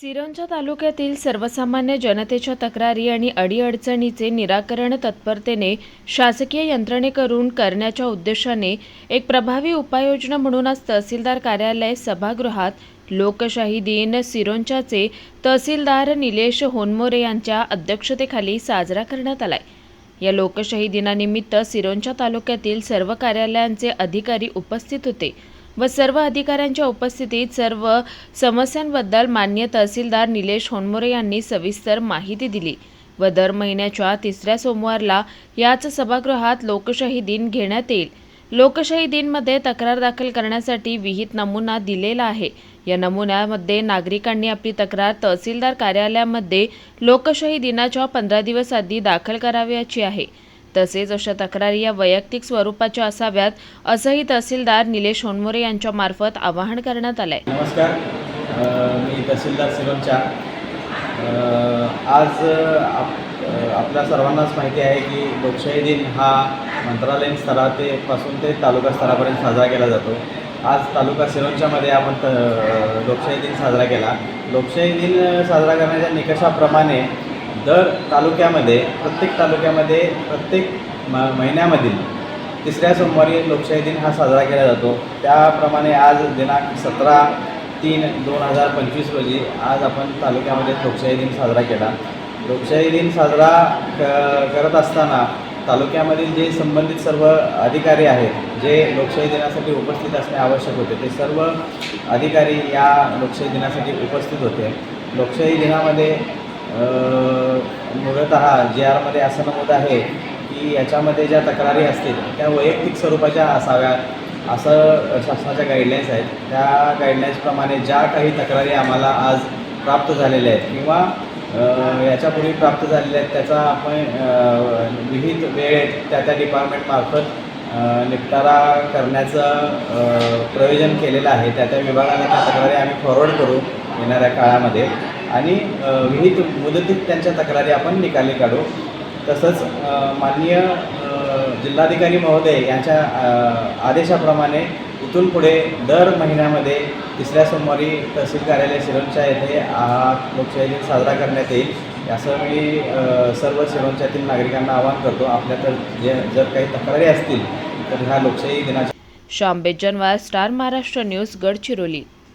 सिरोंचा तालुक्यातील सर्वसामान्य जनतेच्या तक्रारी आणि अडीअडचणीचे निराकरण तत्परतेने शासकीय यंत्रणेकडून करण्याच्या उद्देशाने एक प्रभावी उपाययोजना म्हणून आज तहसीलदार कार्यालय सभागृहात लोकशाही दिन सिरोंचाचे तहसीलदार निलेश होनमोरे यांच्या अध्यक्षतेखाली साजरा करण्यात आलाय. या लोकशाही दिनानिमित्त सिरोंचा तालुक्यातील सर्व कार्यालयांचे अधिकारी उपस्थित होते. व सर्व अधिकाऱ्यांच्या उपस्थितीत सर्व समस्यांबद्दल मान्य तहसीलदार निलेश होनमोरे यांनी सविस्तर माहिती दिली व दर महिन्याच्या तिसऱ्या सोमवारला याच सभागृहात लोकशाही दिन घेण्यात येईल. लोकशाही दिनमध्ये तक्रार दाखल करण्यासाठी विहित नमुना दिलेला आहे. या नमुन्यामध्ये नागरिकांनी आपली तक्रार तहसीलदार कार्यालयामध्ये लोकशाही दिनाच्या पंधरा दिवस आधी दाखल करावयाची आहे. तसेच अशा तक्रारी या वैयक्तिक स्वरूपाच्या असाव्यात असंही तहसीलदार निलेश होनमोरे यांच्या मार्फत आवाहन करण्यात आलंय. नमस्कार. मी तहसीलदार शिवम आज आप आपल्या सर्वांनाच माहिती आहे की लोकशाही दिन हा मंत्रालयीन स्तराते पासून ते तालुका स्तरापर्यंत साजरा केला जातो. आज तालुका सिरोंच्यामध्ये आपण त लोकशाही दिन साजरा केला. लोकशाही दिन साजरा करण्याच्या निकषाप्रमाणे दर तालुक्यामध्ये प्रत्येक तालुक्यामध्ये प्रत्येक म महिन्यामधील तिसऱ्या सोमवारी लोकशाही दिन हा साजरा केला जातो. त्याप्रमाणे आज दिनांक सतरा तीन दोन हजार पंचवीस रोजी आज आपण तालुक्यामध्ये लोकशाही दिन साजरा केला. लोकशाही दिन साजरा क करत असताना तालुक्यामधील जे संबंधित सर्व अधिकारी आहेत जे लोकशाही दिनासाठी उपस्थित असणे आवश्यक होते ते सर्व अधिकारी या लोकशाही दिनासाठी उपस्थित होते. लोकशाही दिनामध्ये मूलत जी आरमध्ये असं नमूद आहे की याच्यामध्ये ज्या तक्रारी असतील त्या वैयक्तिक स्वरूपाच्या असाव्यात असं शासनाच्या गाईडलाईन्स आहेत. त्या गाईडलाईन्सप्रमाणे ज्या काही तक्रारी आम्हाला आज प्राप्त झालेल्या आहेत किंवा याच्यापूर्वी प्राप्त झालेल्या आहेत त्याचा आपण विहित वेळेत त्या त्या डिपार्टमेंटमार्फत निपटारा करण्याचं प्रयोजन केलेलं आहे. त्या त्या विभागाला त्या तक्रारी आम्ही फॉरवर्ड करू. येणाऱ्या काळामध्ये. आणि विहित मुदतीत त्यांच्या तक्रारी आपण निकाली काढू. तसंच माननीय जिल्हाधिकारी महोदय यांच्या आदेशाप्रमाणे इथून पुढे दर महिन्यामध्ये तिसऱ्या सोमवारी तहसील कार्यालय सिरोंचा येथे हा लोकशाही दिन साजरा करण्यात येईल. असं मी सर्व सिरोंच्यातील नागरिकांना आवाहन करतो आपल्या तर जे जर काही तक्रारी असतील तर ह्या लोकशाही दिनाच्या श्याम बेजनवार स्टार महाराष्ट्र न्यूज गडचिरोली.